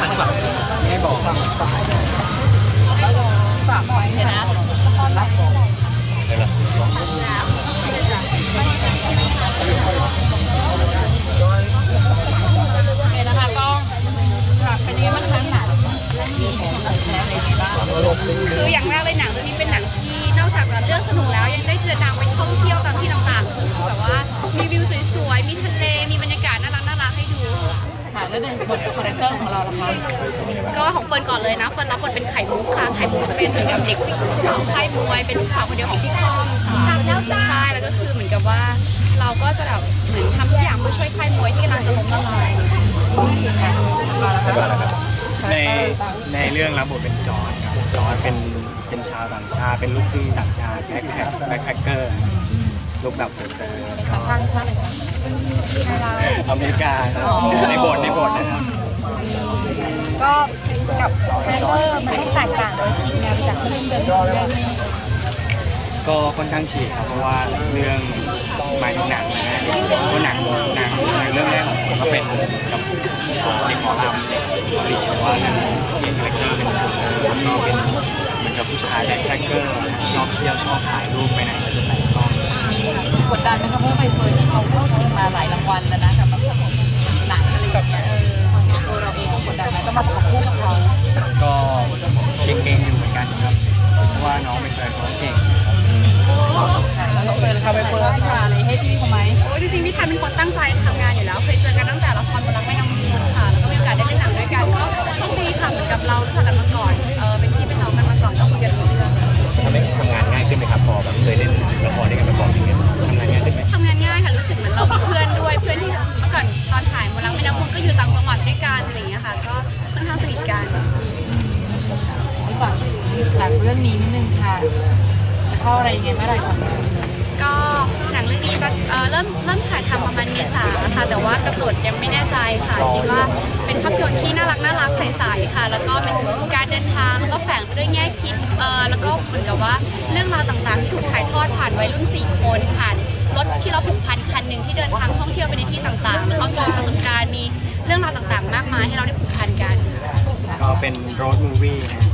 ข้างหลังดีกว่าไม่บอกเดี๋ยวนะเหรอโอเคนะคะก็ค่ะเป็นยังไงบ้างคะหนังมีของแท้อะไรยังไงบ้างคืออย่างแรกเลยหนังเรื่องนี้เป็นหนังที่นอกจากเรื่องสนุกแล้วยังได้เดินางไปท่องเที่ยว ค่ะแล้วในบทคาแรคเตอร์ของเราล่ะคะก็ของเฟิร์นก่อนเลยนะเฟิร์นรับบทเป็นไข่มุกค่ะไข่มุกจะเป็นเหมือนกับเด็กผู้หญิงสาวค่ายมวยเป็นลูกสาวคนเดียวของพี่ก้องค่ะแล้วจ้าใช่แล้วก็คือเหมือนกับว่า เราก็จะแบบเหมือนทำทุกอย่างเพื่อช่วยค่ายมวยที่กำลังจะล้มละลายในในเรื่องรับบทเป็นจอร์ดครับจอร์ดเป็นเป็นชาวต่างชาติเป็นลูกครึ่งต่างชาติแบ็คแพ็คแบ็คแพ็คเกอร์ลูกแบบเซอร์เซอร์แล้วก็ช่างช่างเลยค่ะอเมริกาครับในบทในบทนะครับก็ กับคาแรคเตอร์มันต้องแตกต่างโดยฉีกแนวจากเรื่องเดิมเรื่องนี้ก็ค่อนข้างฉีกครับเพราะว่าเรื่องหมายถึงหนังนะฮะเพราะหนังหนังหนังเรื่องแรกของผมก็เป็นกับเด็กหมอลำเด็กเกาหลีแต่ว่าเรื่องนี้เปลี่ยคาแรคเตอร์เป็นเซอร์เซอร์แล้วก็เป็นเหมือนกับผู้ชายแบ็คแพ็คเกอร์ชอบเที่ยวชอบถ่ายรูปไปไหนก็จะไปกล้องกดดันไหมคะเพราะว่าใบเฟิร์นนี่เขาเข้าชิงมาหลายรางวัลแล้วนะกับแบบหนังอะไรอย่างเงี้ย เก่งๆอยู่เหมือนกันครับเพราะว่าน้องไม่เคยเขาเก่ง แล้วเราเคยทำไปเฟิร์นวิชาอะไรให้พี่เขาไหมโอ้ยจริงๆพี่ทันเป็นคนตั้งใจท เข้าอะไรยังไงเมื่อไหร่คะก็หนังเรื่องนี้จะเอ่อเริ่มเริ่มถ่ายทำประมาณเมษาค่ะแต่ว่ากำหนดยังไม่แน่ใจค่ะคิดว่าเป็นภาพยนตร์ที่น่ารักน่ารักใสๆค่ะ แล้วก็เป็นการเดินทางแล้วก็แฝงไปด้วยแง่คิดเอ่อแล้วก็เหมือนกับว่าเรื่องราวต่างๆ ที่ถูกถ่ายทอดผ่านวัยรุ่นสี่คนผ่านรถที่เราผูกพันคันหนึ่งที่เดินทางท่องเที่ยวไปในที่ต่างๆแล้วก็มีประสบการณ์มีเรื่องราวต่างๆ มากมายให้เราได้ผูกพันกัน ก็เป็นโรดมูวี่นะ